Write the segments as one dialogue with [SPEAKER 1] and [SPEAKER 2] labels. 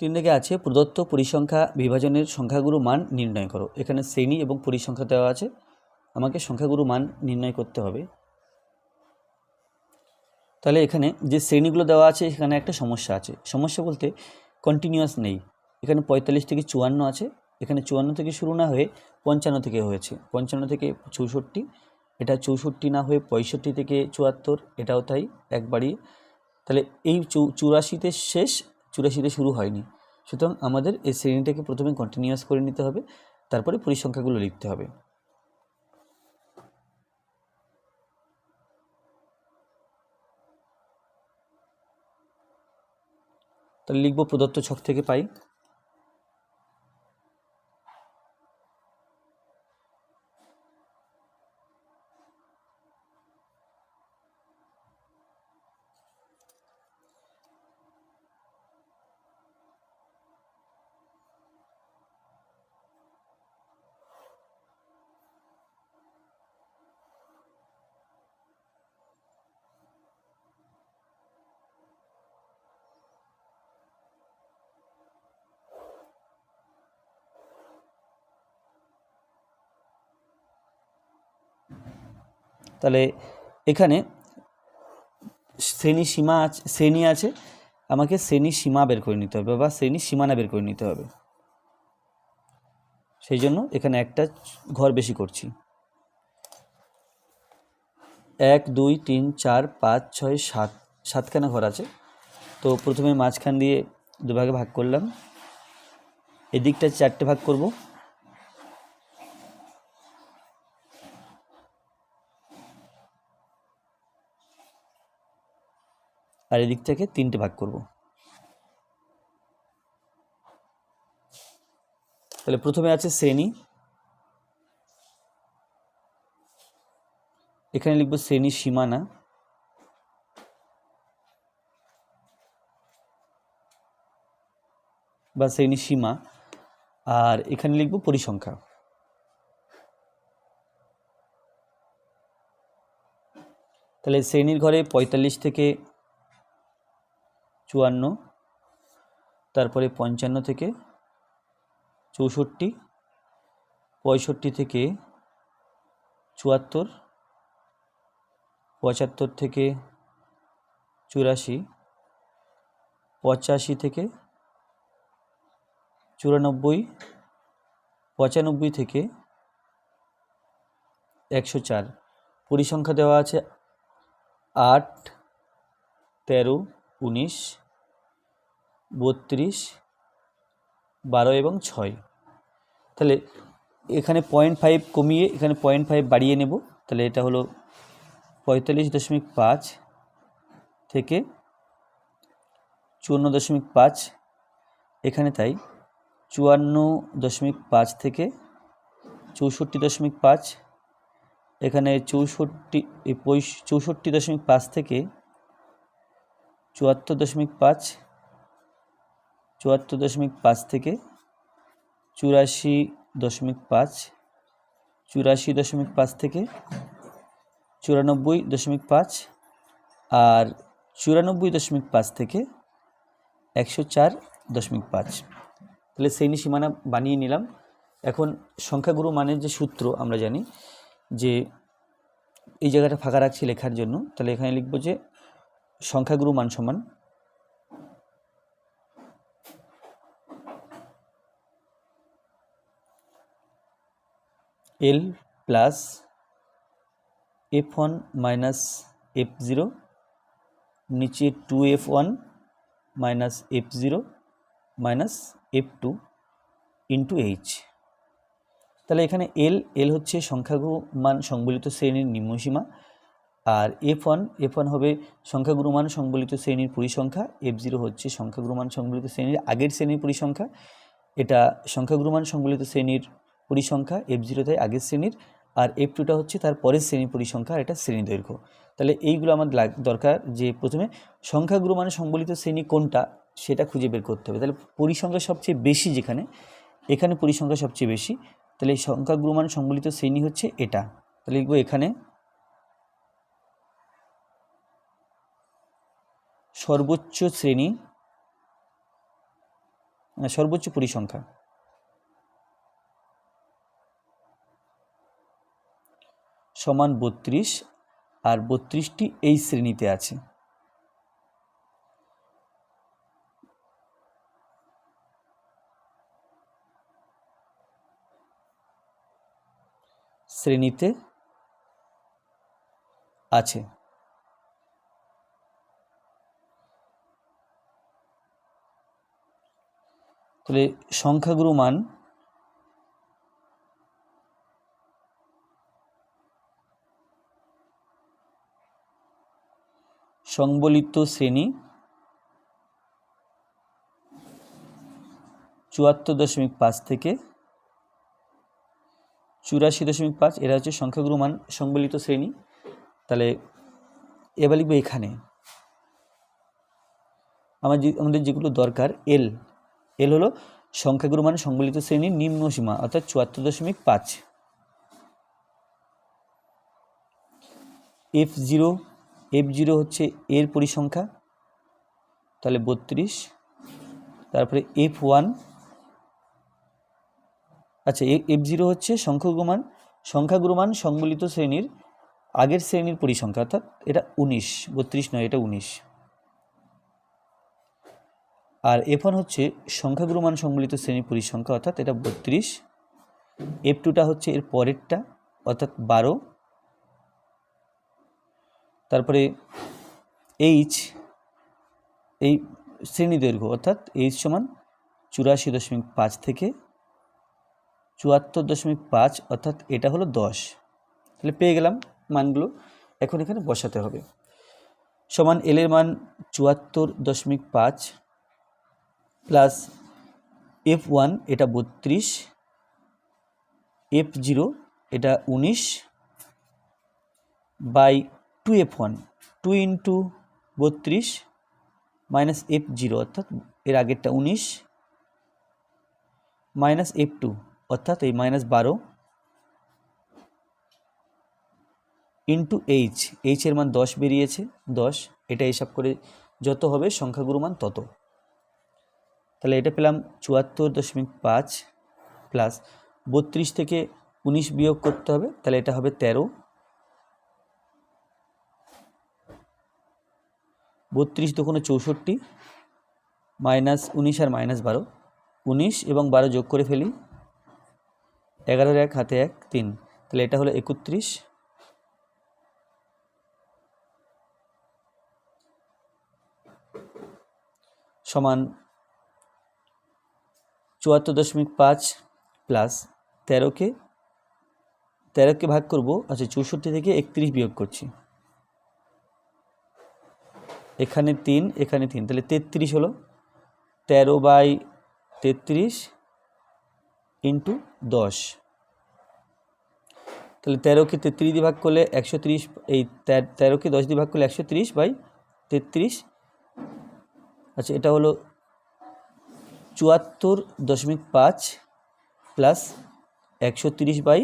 [SPEAKER 1] তিন দিকে আছে প্রদত্ত পরিসংখ্যা বিভাজনের সংখ্যাগুরু মান নির্ণয় করো। এখানে শ্রেণি এবং পরিসংখ্যা দেওয়া আছে। আমাকে সংখ্যাগুরু মান নির্ণয় করতে হবে। তাহলে এখানে যে শ্রেণীগুলো দেওয়া আছে, এখানে একটা সমস্যা আছে। সমস্যা বলতে কন্টিনিউয়াস নেই। এখানে পঁয়তাল্লিশ থেকে চুয়ান্ন আছে। এখানে চুয়ান্ন থেকে শুরু না হয়ে পঞ্চান্ন থেকে হয়েছে। পঞ্চান্ন থেকে চৌষট্টি, এটা চৌষট্টি না হয়ে পঁয়ষট্টি থেকে চুয়াত্তর, এটাও তাই, একবারই। তাহলে এই চৌ, চুরাশিতে শেষ চুরাশিতে শুরু হয়নি। সুতরাং আমাদের এই শ্রেণীটাকে প্রথমে কন্টিনিউয়াস করে নিতে হবে, তারপরে পরিসংখ্যাগুলো লিখতে হবে। তাহলে লিখব প্রদত্ত ছক থেকে পাই। তাহলে এখানে শ্রেণি সীমা আছে, শ্রেণি আছে, আমাকে শ্রেণি সীমা বের করে নিতে হবে বা শ্রেণি সীমানা বের করে নিতে হবে। সেই জন্য এখানে একটা ঘর বেশি করছি। এক, দুই, তিন, চার, পাঁচ, ছয়, সাত, সাতখানা ঘর আছে। তো প্রথমে মাঝখান দিয়ে দুভাগে ভাগ করলাম। এদিকটা চারটে ভাগ করব। আর এদিক থেকে তিনটে ভাগ করব। তাহলে প্রথমে আছে শ্রেণি। এখানে লিখব শ্রেণির সীমানা। বা শ্রেণি সীমা। আর এখানে লিখব পরিসংখ্যা। তাহলে শ্রেণির ঘরে পঁয়তাল্লিশ থেকে চুয়ান্ন, তারপরে পঞ্চান্ন থেকে চৌষট্টি, পঁয়ষট্টি থেকে চুয়াত্তর, পঁচাত্তর থেকে চুরাশি, পঁচাশি থেকে চুরানব্বই, পঁচানব্বই থেকে একশো চার। পরিসংখ্যা দেওয়া আছে আট, তেরো, উনিশ বত্রিশ, বারো এবং ছয়। তাহলে এখানে পয়েন্ট ফাইভ কমিয়ে এখানে পয়েন্ট ফাইভ বাড়িয়ে নেব। তাহলে এটা হলো পঁয়তাল্লিশ দশমিক পাঁচ থেকে চুয়ান্ন দশমিক পাঁচ। এখানে তাই চুয়ান্ন দশমিক পাঁচ থেকে চৌষট্টি দশমিক পাঁচ। এখানে চৌষট্টি চৌষট্টি দশমিক পাঁচ থেকে চুয়াত্তর দশমিক পাঁচ। চুয়াত্তর দশমিক পাঁচ থেকে চুরাশি দশমিক পাঁচ, চুরাশি দশমিক পাঁচ থেকে চুরানব্বই দশমিক পাঁচ আর চুরানব্বই দশমিক পাঁচ থেকে একশো চার দশমিক পাঁচ। তাহলে শ্রেণি সীমানা বানিয়ে নিলাম। এখন সংখ্যাগুরু মানের যে সূত্র আমরা জানি যে এই জায়গাটা ফাঁকা রাখছি লেখার জন্য, তাহলে এখানে লিখব যে সংখ্যাগুরু মান সমান L plus F one minus F zero নিচে two F one minus F zero minus F two into H তাহলে এখানে এল এল হচ্ছে সংখ্যাগুরু মান সংবলিত শ্রেণির নিম্নসীমা, আর এফ ওয়ান এফ ওয়ান হবে সংখ্যাগুরু মান সংবলিত শ্রেণির পরিসংখ্যা এফ জিরো হচ্ছে সংখ্যাগুরু মান সংবলিত শ্রেণির আগের শ্রেণির পরিসংখ্যা। এটা সংখ্যাগুরু মান সংবলিত শ্রেণির পরিসংখ্যা এফ জিরোতে আগের শ্রেণির আর এফ টুটা হচ্ছে তার পরের শ্রেণির পরিসংখ্যা আর এটা শ্রেণি দৈর্ঘ্য। তাহলে এইগুলো আমার দরকার যে প্রথমে সংখ্যাগুরু মানে সংবলিত শ্রেণি কোনটা সেটা খুঁজে বের করতে হবে। তাহলে পরিসংখ্যা সবচেয়ে বেশি যেখানে, এখানে পরিসংখ্যা সবচেয়ে বেশি, তাহলে এই সংখ্যাগুরু মান সংবলিত শ্রেণি হচ্ছে এটা। তাহলে লিখব এখানে, সর্বোচ্চ শ্রেণি মানে সর্বোচ্চ পরিসংখ্যা। সমান বত্রিশ আর বত্রিশটি এই শ্রেণীতে আছে। শ্রেণীতে আছে। তাহলে সংখ্যাগুরু মান সংবলিত শ্রেণি চুয়াত্তর দশমিক পাঁচ থেকে চুরাশি দশমিক পাঁচ, এরা হচ্ছে সংখ্যাগুরু মান সংবলিত শ্রেণি। তাহলে এবার লিখব এখানে। আমার আমাদের যেগুলো দরকার এল এল হলো সংখ্যাগুরু মান সংবলিত শ্রেণির নিম্ন সীমা, অর্থাৎ চুয়াত্তর দশমিক পাঁচ। এফ জিরো এফ জিরো হচ্ছে এর পরিসংখ্যা, তাহলে বত্রিশ, তারপরে এফ ওয়ান আচ্ছা এফ জিরো হচ্ছে সংখ্যাগুমান সংখ্যাগুরুমান সংবলিত শ্রেণির আগের শ্রেণির পরিসংখ্যা, অর্থাৎ এটা উনিশ, বত্রিশ নয়, এটা উনিশ। আর এফ ওয়ান হচ্ছে সংখ্যাগুরুমান সংবলিত শ্রেণির পরিসংখ্যা, অর্থাৎ এটা বত্রিশ। এফ টুটা হচ্ছে এর পরেরটা, অর্থাৎ বারো। তারপরে এইচ এই শ্রেণি দৈর্ঘ্য, অর্থাৎ এইচ সমান চুরাশি দশমিক পাঁচ থেকে চুয়াত্তর দশমিক পাঁচ, অর্থাৎ এটা হলো দশ। তাহলে পেয়ে গেলাম মানগুলো, এখন এখানে বসাতে হবে। সমান এলের মান চুয়াত্তর দশমিক পাঁচ প্লাস এফ ওয়ান এটা বত্রিশ এফ জিরো এটা উনিশ by two F one, two into বত্রিশ মাইনাস এফ জিরো, অর্থাৎ এর আগেরটা উনিশ, মাইনাস এফ টু, অর্থাৎ এই মাইনাস বারো ইন্টু এইচ। এইচের মান দশ বেরিয়েছে, দশ, এটা হিসাব করে যত হবে সংখ্যাগুরু মান তত। তাহলে এটা পেলাম চুয়াত্তর দশমিক পাঁচ প্লাস বত্রিশ থেকে উনিশ বিয়োগ করতে হবে, তাহলে এটা হবে তেরো। বত্রিশ দোকানে চৌষট্টি, মাইনাস উনিশ আর মাইনাস বারো। উনিশ এবং বারো যোগ করে ফেলি, এগারোর এক, হাতে এক, তিন। তাহলে এটা হলো একত্রিশ। সমান চুয়াত্তর দশমিক পাঁচ প্লাস তেরোকে তেরোকে ভাগ করব আচ্ছা চৌষট্টি থেকে একত্রিশ বিয়োগ করছি। এখানে তিন এখানে তিন। তাহলে তেত্রিশ হলো তেরো বাই তেত্রিশ ইন্টু দশ। তাহলে তেরোকে তেত্রিশ দিয়ে ভাগ করলে একশো তিরিশ, এই তেরোকে দশ দিয়ে ভাগ করলে একশো তিরিশ বাই তেত্রিশ। আচ্ছা এটা হলো চুয়াত্তর দশমিক পাঁচ প্লাস একশো তিরিশ বাই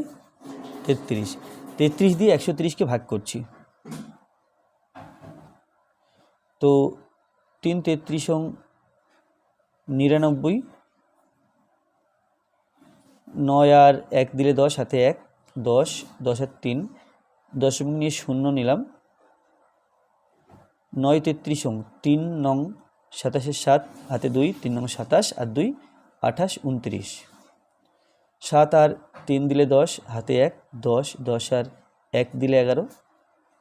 [SPEAKER 1] তেত্রিশ। তেত্রিশ দিয়ে একশো তিরিশকে ভাগ করছি। তো তিন তেত্রিশ নিরানব্বই, নয় আর এক দিলে দশ হাতে এক, দশ দশ আর তিন, দশমিক নিয়ে শূন্য নিলাম। নয় তেত্রিশ অং তিন নং সাতাশের সাত, হাতে দুই, তিন নং সাতাশ আর দুই, আঠাশ উনত্রিশ। সাত আর তিন দিলে দশ, হাতে এক, দশ দশ আর এক দিলে এগারো।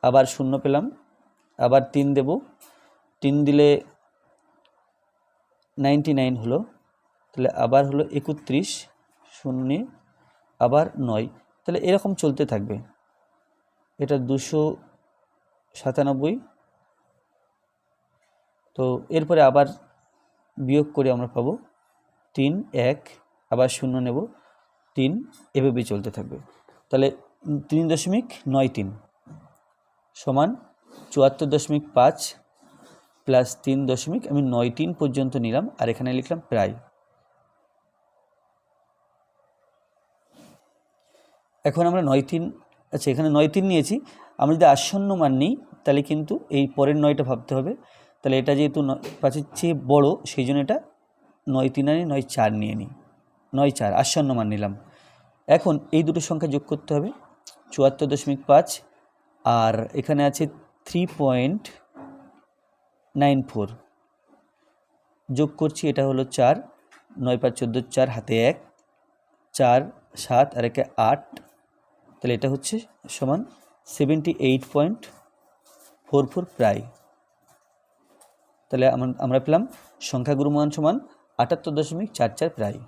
[SPEAKER 1] আবার শূন্য পেলাম। আবার তিন দেব। তিন দিলে নাইনটি নাইন হলো, তাহলে আবার হলো একত্রিশ শূন্য আবার নয়। তাহলে এরকম চলতে থাকবে। এটা দুশো সাতানব্বই। তো এরপরে আবার বিয়োগ করে আমরা পাবো। তিন, এক, আবার শূন্য নেব। তিন এভাবেই চলতে থাকবে। তাহলে তিন দশমিক নয় তিন সমান চুয়াত্তর দশমিক পাঁচ প্লাস তিন দশমিক, আমি নয় তিন পর্যন্ত নিলাম, আর এখানে লিখলাম প্রায়। এখন আমরা নয় তিন আচ্ছা এখানে নয় তিন নিয়েছি। আমরা যদি আসন্ন মান নিই, তাহলে কিন্তু এই পরের নয়টা ভাবতে হবে। তাহলে এটা যেহেতু পাঁচের চেয়ে বড়ো, সেই জন্য এটা নয় তিন আনি, নয় চার নিয়ে নিই। নয় চার, আসন্ন মান নিলাম। এখন এই দুটো সংখ্যা যোগ করতে হবে, চুয়াত্তর দশমিক পাঁচ, আর এখানে আছে থ্রি পয়েন্ট নাইন ফোর। যোগ করছি, এটা হলো চার, নয় পাঁচ চোদ্দ চার, হাতে এক, চার, সাত, আর একে আট। তাহলে এটা হচ্ছে সমান seventy eight point four four প্রায়। তাহলে আমরা পেলাম সংখ্যাগুরু মান সমান আটাত্তর দশমিক চার চার প্রায়।